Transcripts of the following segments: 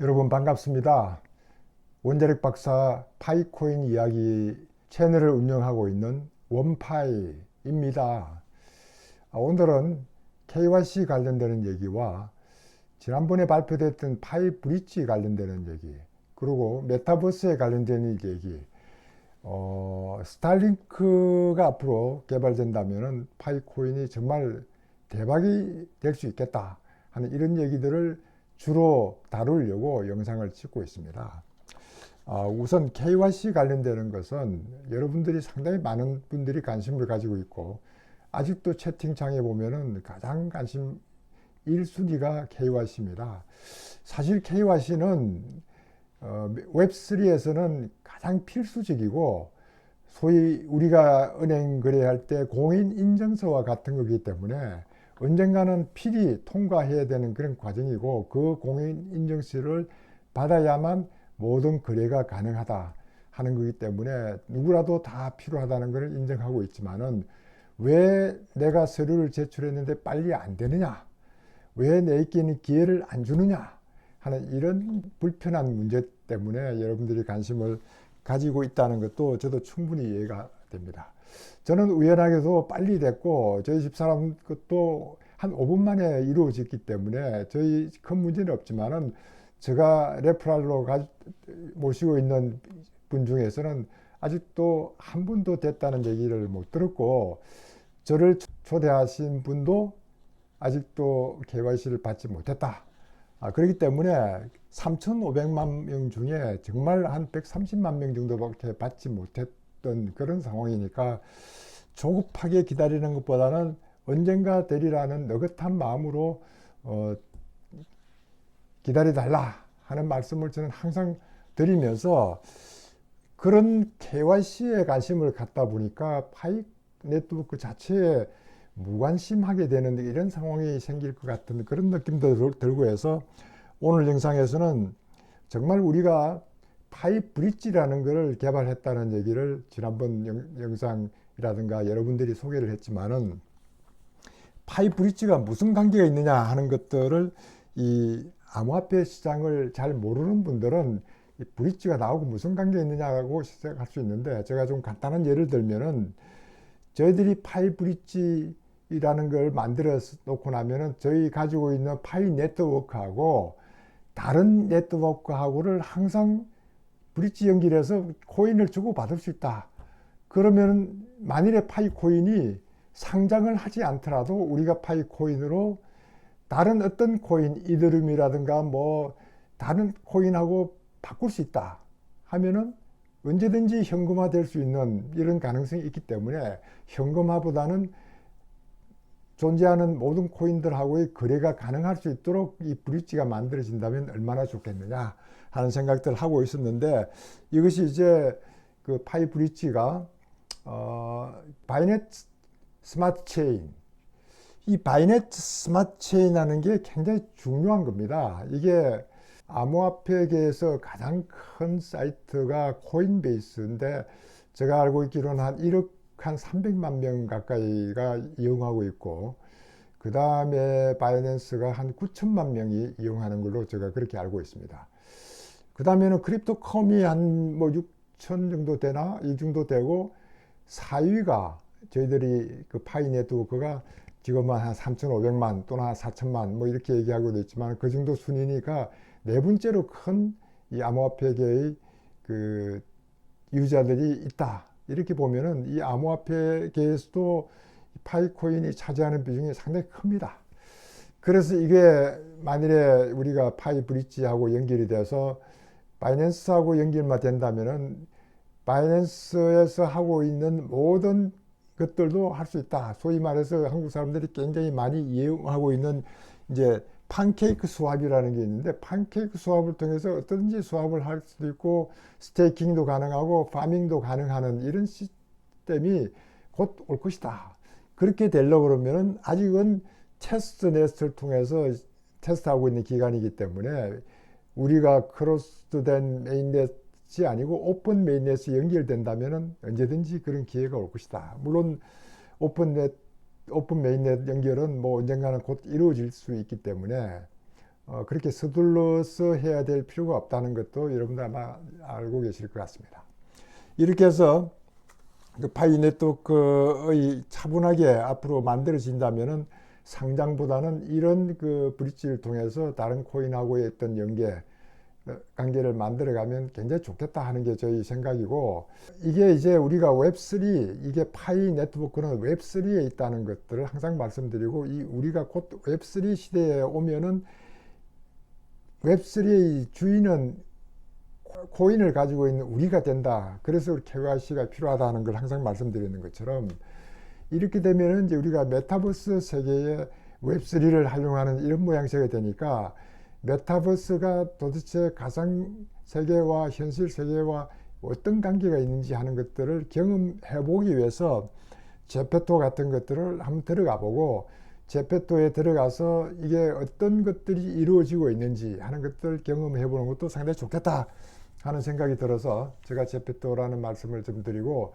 여러분 반갑습니다. 원자력 박사 파이코인 이야기 채널을 운영하고 있는 원파이입니다. 아, 오늘은 KYC 관련되는 얘기와 지난번에 발표됐던 파이 브릿지 관련되는 얘기 그리고 메타버스에 관련되는 얘기 어, 스타링크가 앞으로 개발된다면 파이코인이 정말 대박이 될 수 있겠다 하는 이런 얘기들을 주로 다루려고 영상을 찍고 있습니다. 어, 우선 KYC 관련되는 것은 여러분들이 상당히 많은 분들이 관심을 가지고 있고 아직도 채팅창에 보면은 가장 관심 1순위가 KYC입니다. 사실 KYC는 어, 웹3에서는 가장 필수적이고 소위 우리가 은행 거래할 때 공인 인증서와 같은 거기 때문에 언젠가는 필히 통과해야 되는 그런 과정이고 그 공인 인증서를 받아야만 모든 거래가 가능하다 하는 거기 때문에 누구라도 다 필요하다는 것을 인정하고 있지만은 왜 내가 서류를 제출했는데 빨리 안 되느냐? 왜 내게는 기회를 안 주느냐? 하는 이런 불편한 문제 때문에 여러분들이 관심을 가지고 있다는 것도 저도 충분히 이해가 됩니다. 저는 우연하게도 빨리 됐고 저희 집사람 것도 한 5분 만에 이루어졌기 때문에 저희 큰 문제는 없지만은 제가 레프랄로 가, 모시고 있는 분 중에서는 아직도 한 분도 됐다는 얘기를 못 들었고 저를 초대하신 분도 아직도 KYC를 받지 못했다. 아, 그렇기 때문에 3,500만 명 중에 정말 한 130만 명 정도밖에 받지 못했 던 그런 상황이니까 조급하게 기다리는 것보다는 언젠가 되리라는 느긋한 마음으로 어, 기다려달라 하는 말씀을 저는 항상 드리면서 그런 KYC에 관심을 갖다 보니까 파이 네트워크 자체에 무관심하게 되는 이런 상황이 생길 것 같은 그런 느낌도 들고 해서 오늘 영상에서는 정말 우리가 파이 브릿지라는 것을 개발했다는 얘기를 지난번 영, 상이라든가 여러분들이 소개를 했지만은 파이 브릿지가 무슨 관계가 있느냐 하는 것들을 이 암호화폐 시장을 잘 모르는 분들은 이 브릿지가 나오고 무슨 관계 있느냐고 시작할 수 있는데 제가 좀 간단한 예를 들면은 저희들이 파이 브릿지라는 걸 만들어 놓고 나면은 저희 가지고 있는 파이 네트워크하고 다른 네트워크하고를 항상 브릿지 연결해서 코인을 주고 받을 수 있다. 그러면 만일에 파이 코인이 상장을 하지 않더라도 우리가 파이 코인으로 다른 어떤 코인, 이더름이라든가 뭐 다른 코인하고 바꿀 수 있다 하면은 언제든지 현금화 될 수 있는 이런 가능성이 있기 때문에 현금화보다는 존재하는 모든 코인들하고의 거래가 가능할 수 있도록 이 브릿지가 만들어진다면 얼마나 좋겠느냐 하는 생각들을 하고 있었는데 이것이 이제 그 파이 브릿지가 어, 바이넷 스마트 체인 이 바이넷 스마트 체인이라는 게 굉장히 중요한 겁니다. 이게 암호화폐계에서 가장 큰 사이트가 코인베이스인데 제가 알고 있기로는 한 1억 한 300만 명 가까이가 이용하고 있고 그 다음에 바이낸스가 한 9천만 명이 이용하는 걸로 제가 그렇게 알고 있습니다. 그 다음에는 크립토컴이 한 뭐 6천 정도 되나 이 정도 되고 4위가 저희들이 그 파이 네트워크가 지금은 한 3,500만 또는 한 4천만 뭐 이렇게 얘기하고도 있지만 그 정도 순위니까 네 번째로 큰 이 암호화폐계의 그 유저들이 있다. 이렇게 보면은 이 암호화폐계에서도 파이코인이 차지하는 비중이 상당히 큽니다. 그래서 이게 만일에 우리가 파이 브릿지하고 연결이 돼서 바이낸스하고 연결만 된다면은 바이낸스에서 하고 있는 모든 것들도 할 수 있다. 소위 말해서 한국 사람들이 굉장히 많이 이용하고 있는 이제 판케이크 수합이라는 게 있는데 판케이크 수합을 통해서 어떤지 수합을 할 수도 있고 스테이킹도 가능하고 파밍도 가능하는 이런 시스템이 곧 올 것이다. 그렇게 되려고 그러면은 아직은 테스트 네스트를 통해서 테스트하고 있는 기간이기 때문에 우리가 크로스된 메인넷이 아니고 오픈 메인넷이 연결된다면은 언제든지 그런 기회가 올 것이다. 물론 오픈넷 오픈 메인넷 연결은 뭐 언젠가는 곧 이루어질 수 있기 때문에 어, 그렇게 서둘러서 해야 될 필요가 없다는 것도 여러분들 아마 알고 계실 것 같습니다. 이렇게 해서 그 파이 네트워크의 차분하게 앞으로 만들어진다면은 상장보다는 이런 그 브릿지를 통해서 다른 코인하고의 어떤 연계 어, 관계를 만들어가면 굉장히 좋겠다 하는 게 저희 생각이고 이게 이제 우리가 웹3 이게 파이 네트워크는 웹3에 있다는 것들을 항상 말씀드리고 이 우리가 곧 웹3 시대에 오면은 웹3의 주인은 코인을 가지고 있는 우리가 된다. 그래서 KYC가 필요하다는 걸 항상 말씀드리는 것처럼 이렇게 되면은 이제 우리가 메타버스 세계에 웹3를 활용하는 이런 모양새가 되니까 메타버스가 도대체 가상 세계와 현실 세계와 어떤 관계가 있는지 하는 것들을 경험해 보기 위해서 제페토 같은 것들을 한번 들어가 보고 제페토에 들어가서 이게 어떤 것들이 이루어지고 있는지 하는 것들 경험해 보는 것도 상당히 좋겠다 하는 생각이 들어서 제가 제페토라는 말씀을 좀 드리고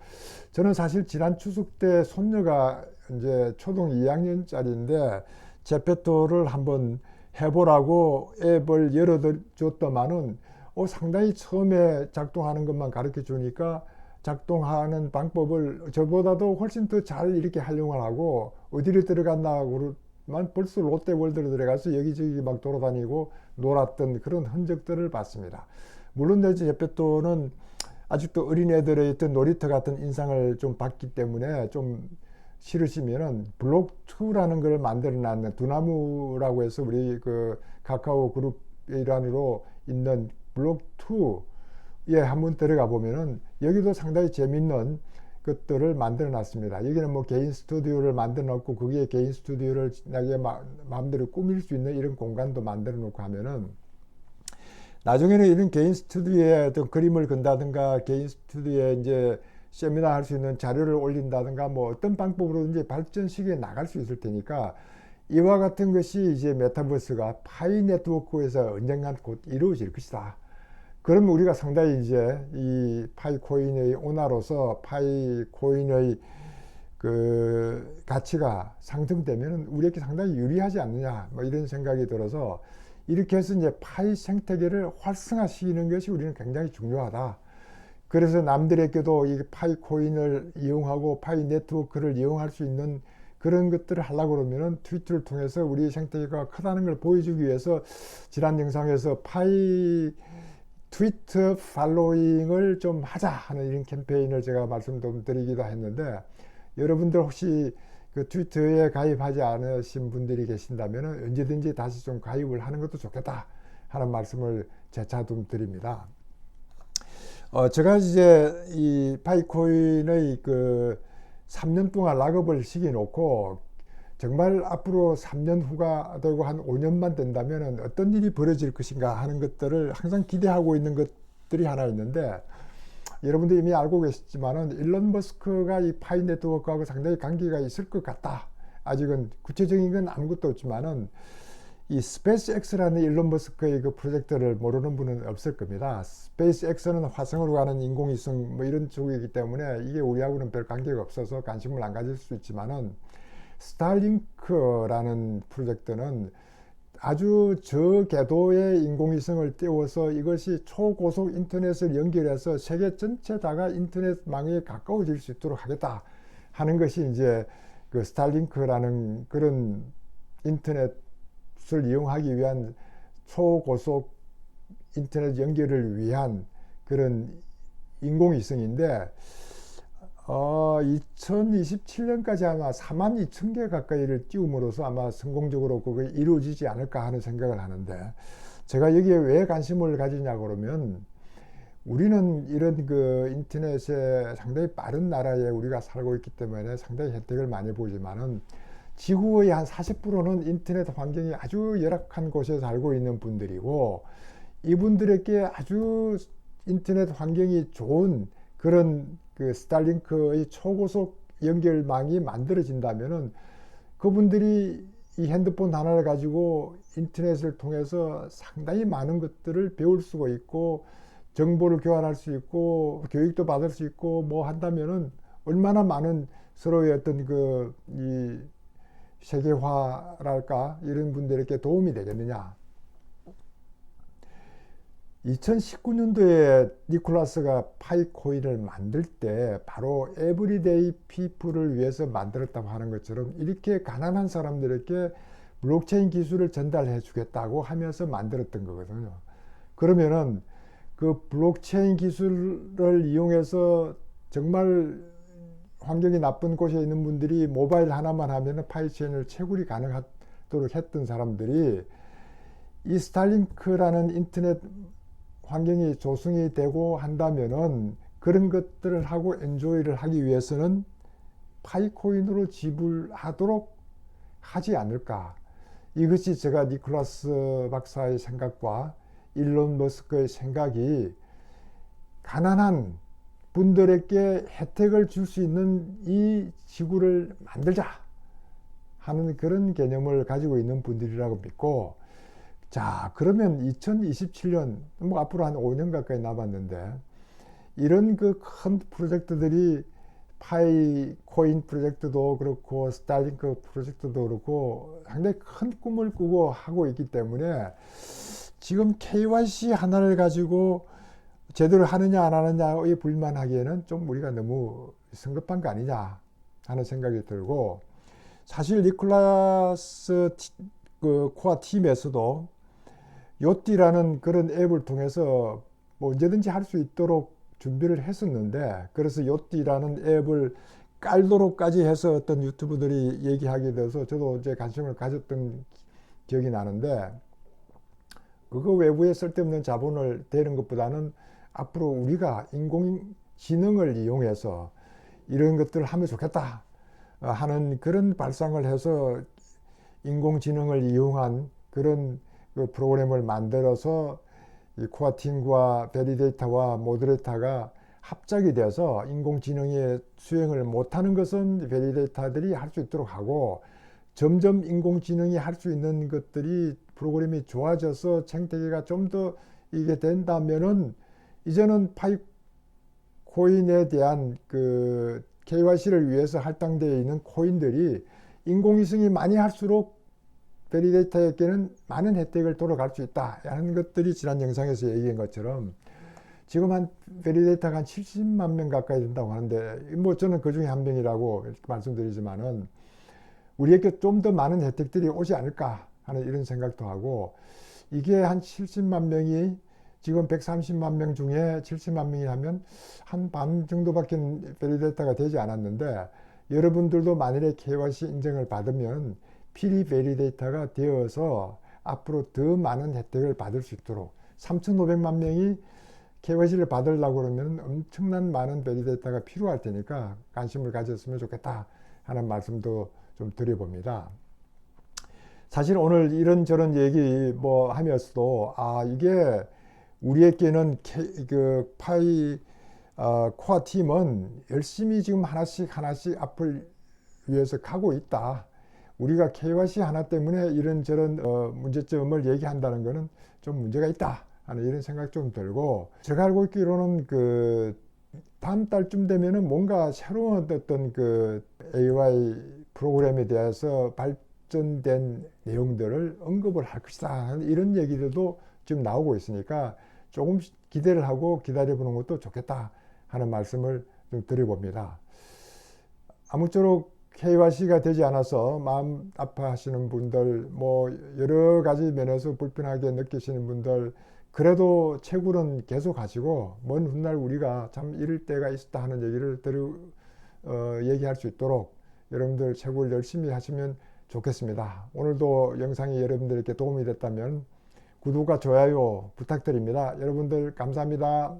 저는 사실 지난 추석 때 손녀가 이제 초등 2학년짜리인데 제페토를 한번 해보라고 앱을 열어줬더만은 어, 상당히 처음에 작동하는 것만 가르쳐 주니까 작동하는 방법을 저보다도 훨씬 더 잘 이렇게 활용을 하고 어디를 들어갔나 그러만 벌써 롯데월드로 들어가서 여기저기 막 돌아다니고 놀았던 그런 흔적들을 봤습니다. 물론 내지 제페토는 아직도 어린애들의 어떤 놀이터 같은 인상을 좀 받기 때문에 좀 싫으시면은 블록2라는 걸 만들어 놨는 두나무라고 해서 우리 그 카카오 그룹 일환으로 있는 블록2에 한번 들어가 보면은 여기도 상당히 재밌는 것들을 만들어 놨습니다. 여기는 뭐 개인 스튜디오를 만들어 놓고 거기에 개인 스튜디오를 나게 마음대로 꾸밀 수 있는 이런 공간도 만들어 놓고 하면은 나중에는 이런 개인 스튜디오에 어떤 그림을 건다든가 개인 스튜디오에 이제 세미나 할 수 있는 자료를 올린다든가 뭐 어떤 방법으로든지 발전시켜 나갈 수 있을 테니까 이와 같은 것이 이제 메타버스가 파이 네트워크에서 언젠간 곧 이루어질 것이다. 그러면 우리가 상당히 이제 이 파이 코인의 오너로서 파이 코인의 그 가치가 상승되면 우리에게 상당히 유리하지 않느냐 뭐 이런 생각이 들어서 이렇게 해서 이제 파이 생태계를 활성화시키는 것이 우리는 굉장히 중요하다. 그래서 남들에게도 이 파이 코인을 이용하고 파이 네트워크를 이용할 수 있는 그런 것들을 하려고 그러면은 트위터를 통해서 우리 생태계가 크다는 걸 보여주기 위해서 지난 영상에서 파이 트위터 팔로잉을 좀 하자 하는 이런 캠페인을 제가 말씀 좀 드리기도 했는데 여러분들 혹시 그 트위터에 가입하지 않으신 분들이 계신다면 언제든지 다시 좀 가입을 하는 것도 좋겠다 하는 말씀을 재차 좀 드립니다. 어, 제가 이제 이 파이코인의 그 3년 동안 락업을 시켜놓고 정말 앞으로 3년 후가 되고 한 5년만 된다면 어떤 일이 벌어질 것인가 하는 것들을 항상 기대하고 있는 것들이 하나 있는데 여러분들 이미 알고 계시지만은 일론 머스크가 이 파이 네트워크하고 상당히 관계가 있을 것 같다. 아직은 구체적인 건 아무것도 없지만은 이 스페이스 X라는 일론 머스크의 그 프로젝트를 모르는 분은 없을 겁니다. 스페이스 X는 화성으로 가는 인공위성 뭐 이런 쪽이기 때문에 이게 우리하고는 별 관계가 없어서 관심을 안 가질 수 있지만은 스타링크라는 프로젝트는 아주 저궤도의 인공위성을 띄워서 이것이 초고속 인터넷을 연결해서 세계 전체 다가 인터넷망에 가까워질 수 있도록 하겠다 하는 것이 이제 그 스타링크라는 그런 인터넷 을 이용하기 위한 초고속 인터넷 연결을 위한 그런 인공위성인데 어, 2027년까지 아마 4만 2천 개 가까이를 띄움으로써 아마 성공적으로 그게 이루어지지 않을까 하는 생각을 하는데 제가 여기에 왜 관심을 가지냐 그러면 우리는 이런 그 인터넷에 상당히 빠른 나라에 우리가 살고 있기 때문에 상당히 혜택을 많이 보지만은 지구의 한 40%는 인터넷 환경이 아주 열악한 곳에 살고 있는 분들이고 이분들에게 아주 인터넷 환경이 좋은 그런 그 스타링크의 초고속 연결망이 만들어진다면은 그분들이 이 핸드폰 하나를 가지고 인터넷을 통해서 상당히 많은 것들을 배울 수가 있고 정보를 교환할 수 있고 교육도 받을 수 있고 뭐 한다면은 얼마나 많은 서로의 어떤 그 이 세계화랄까 이런 분들에게 도움이 되겠느냐 2019년도에 니콜라스가 파이코인을 만들 때 바로 에브리데이 피플을 위해서 만들었다고 하는 것처럼 이렇게 가난한 사람들에게 블록체인 기술을 전달해 주겠다고 하면서 만들었던 거거든요. 그러면은 그 블록체인 기술을 이용해서 정말 환경이 나쁜 곳에 있는 분들이 모바일 하나만 하면 파이체인을 채굴이 가능하도록 했던 사람들이 이 스타링크라는 인터넷 환경이 조성이 되고 한다면은 그런 것들을 하고 엔조이를 하기 위해서는 파이코인으로 지불하도록 하지 않을까. 이것이 제가 니콜라스 박사의 생각과 일론 머스크의 생각이 가난한 분들에게 혜택을 줄 수 있는 이 지구를 만들자 하는 그런 개념을 가지고 있는 분들이라고 믿고 자 그러면 2027년 뭐 앞으로 한 5년 가까이 남았는데 이런 그 큰 프로젝트들이 파이 코인 프로젝트도 그렇고 스타링크 프로젝트도 그렇고 상당히 큰 꿈을 꾸고 하고 있기 때문에 지금 KYC 하나를 가지고 제대로 하느냐 안 하느냐의 불만하기에는 좀 우리가 너무 성급한 거 아니냐 하는 생각이 들고 사실 니콜라스 그 코아 팀에서도 요띠라는 그런 앱을 통해서 뭐 언제든지 할 수 있도록 준비를 했었는데 그래서 요띠라는 앱을 깔도록까지 해서 어떤 유튜브들이 얘기하게 돼서 저도 이제 관심을 가졌던 기억이 나는데 그거 외부에 쓸데없는 자본을 대는 것보다는 앞으로 우리가 인공지능을 이용해서 이런 것들을 하면 좋겠다 하는 그런 발상을 해서 인공지능을 이용한 그런 그 프로그램을 만들어서 이 코아팅과 베리데이터와 모드레이터가 합작이 돼서 인공지능의 수행을 못하는 것은 베리데이터들이 할 수 있도록 하고 점점 인공지능이 할 수 있는 것들이 프로그램이 좋아져서 생태계가 좀 더 이게 된다면은 이제는 파이코인에 대한 그 KYC를 위해서 할당되어 있는 코인들이 인공위성이 많이 할수록 베리데이터에게는 많은 혜택을 돌아갈 수 있다. 하는 것들이 지난 영상에서 얘기한 것처럼 지금 한 베리데이터가 한 70만 명 가까이 된다고 하는데 뭐 저는 그 중에 한 명이라고 말씀드리지만은 우리에게 좀 더 많은 혜택들이 오지 않을까 하는 이런 생각도 하고 이게 한 70만 명이 지금 130만 명 중에 70만 명이 하면 한 반 정도밖에 베리데이터가 되지 않았는데 여러분들도 만일에 KYC 인증을 받으면 피리 베리데이터가 되어서 앞으로 더 많은 혜택을 받을 수 있도록 3,500만 명이 KYC를 받으려고 그러면 엄청난 많은 베리데이터가 필요할 테니까 관심을 가졌으면 좋겠다 하는 말씀도 좀 드려봅니다. 사실 오늘 이런저런 얘기 뭐 하면서도 아 이게 우리에게는 K, 그 파이 어, 코아 팀은 열심히 지금 하나씩 하나씩 앞을 위해서 가고 있다. 우리가 KYC 하나 때문에 이런저런 어, 문제점을 얘기한다는 것은 좀 문제가 있다 하는 이런 생각 좀 들고 제가 알고 있기로는 그 다음 달쯤 되면은 뭔가 새로운 어떤 그 AI 프로그램에 대해서 발전된 내용들을 언급을 할 것이다 이런 얘기들도 지금 나오고 있으니까 조금 기대를 하고 기다려보는 것도 좋겠다 하는 말씀을 좀 드려봅니다. 아무쪼록 KYC가 되지 않아서 마음 아파하시는 분들, 뭐 여러 가지 면에서 불편하게 느끼시는 분들, 그래도 채굴은 계속 하시고 먼 훗날 우리가 참 이럴 때가 있었다 하는 얘기를 들어 어, 얘기할 수 있도록 여러분들 채굴 열심히 하시면 좋겠습니다. 오늘도 영상이 여러분들에게 도움이 됐다면 구독과 좋아요 부탁드립니다. 여러분들 감사합니다.